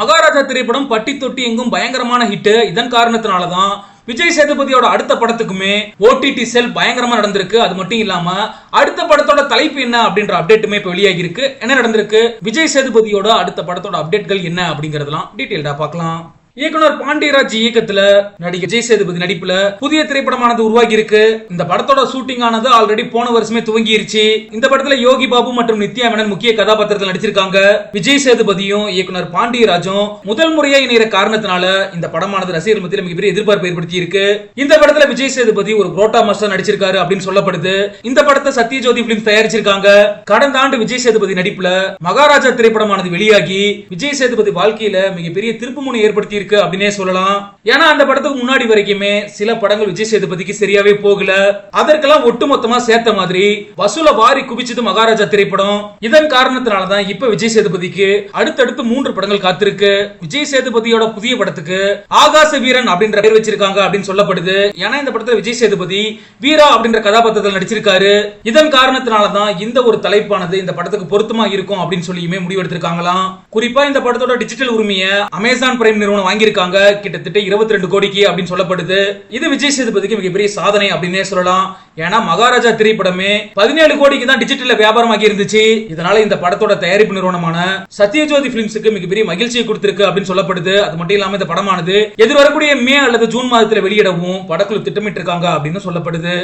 மகாராஜா திரைப்படம் பட்டி தொட்டி எங்கும் பயங்கரமான ஹிட் இதன் காரணத்தினால தான் விஜய் சேதுபதியோட அடுத்த படத்துக்குமே ஓடிடி செல் பயங்கரமா நடந்திருக்கு. அது மட்டும் இல்லாம அடுத்த படத்தோட தலைப்பு என்ன அப்படின்ற அப்டேட்டுமே இப்ப வெளியாகி இருக்கு என்ன நடந்திருக்கு? விஜய் சேதுபதியோட அடுத்த படத்தோட அப்டேட்கள் என்ன அப்படிங்கறதெல்லாம் டீட்டெயில்டா பார்க்கலாம். இயக்குனர் பாண்டியராஜ் இயக்கத்துல நடிகர் விஜய் சேதுபதி நடிப்புல புதிய திரைப்படமானது உருவாகி இருக்கு இந்த படத்தோட ஷூட்டிங் ஆனது ஆல்ரெடி போன வருஷமே துவங்கிருச்சு இந்த படத்துல யோகி பாபு மற்றும் நித்யா மேனன் முக்கிய கதாபாத்திரத்தில் நடிச்சிருக்காங்க. விஜய் சேதுபதியும் இயக்குனர் பாண்டியராஜும் முதல் முறையா இணைகிற காரணத்தினால இந்த படமானது ரசிகர் மத்தியில் மிகப்பெரிய எதிர்பார்ப்பு ஏற்படுத்தி இருக்கு இந்த படத்துல விஜய் சேதுபதி ஒரு புரோட்டா மாஸ்டர் நடிச்சிருக்காரு அப்படின்னு சொல்லப்படுது. இந்த படத்தை சத்யஜோதி பிலிம் தயாரிச்சிருக்காங்க. கடந்த ஆண்டு விஜய் சேதுபதி நடிப்புல மகாராஜா திரைப்படமானது வெளியாகி விஜய் சேதுபதி வாழ்க்கையில மிகப்பெரிய திருப்புமுனை ஏற்படுத்தி இருக்கு அப்படின்னே சொல்லலாம். ஏன்னா அந்த படத்துக்கு முன்னாடி வரைக்குமே சில படங்கள் விஜய் சேதுபதிக்கு சரியாவே போகல. அதற்கெல்லாம் ஒட்டுமொத்தமா சேர்த்த மாதிரி வசூல வாரி குவிச்சது மகாராஜா திரைப்படம். இதன் காரணத்தினாலதான் இப்ப விஜய் சேதுபதிக்கு அடுத்தடுத்து மூன்று படங்கள் காத்திருக்கு. விஜய் சேதுபதியோட புதிய படத்துக்கு ஆகாச வீரன் அப்படின்ற பேர் வச்சிருக்காங்க அப்படின்னு சொல்லப்படுது. ஏன்னா இந்த படத்துல விஜய் சேதுபதி வீரா அப்படின்ற கதாபாத்திரத்தில் நடிச்சிருக்காரு. இதன் காரணத்தினாலதான் இந்த ஒரு தலைப்பானது இந்த படத்துக்கு பொருத்தமா இருக்கும் அப்படின்னு சொல்லியுமே முடிவெடுத்திருக்காங்களாம். குறிப்பா இந்த படத்தோட டிஜிட்டல் உரிமையை அமேசான் பிரைம் நிறுவனம் வாங்கி வாங்கியிருக்காங்க. கிட்டத்தட்ட இருபத்தி ரெண்டு கோடிக்கு அப்படின்னு சொல்லப்படுது. இது விஜய் சேதுபதிக்கு மிகப்பெரிய சாதனை அப்படின்னே சொல்லலாம். ஏன்னா மகாராஜா திரைப்படமே பதினேழு கோடிக்கு தான் டிஜிட்டல்ல வியாபாரமாகி இருந்துச்சு. இதனால இந்த படத்தோட தயாரிப்பு நிறுவனமான சத்யஜோதி பிலிம்ஸுக்கு மிகப்பெரிய மகிழ்ச்சியை கொடுத்திருக்கு அப்படின்னு சொல்லப்படுது. அது மட்டும் இல்லாம இந்த படமானது எதிர்வரக்கூடிய மே அல்லது ஜூன் மாதத்துல வெளியிடவும் படக்குழு திட்டமிட்டு இருக்காங்க அப்படின்னு சொல்லப்படுது.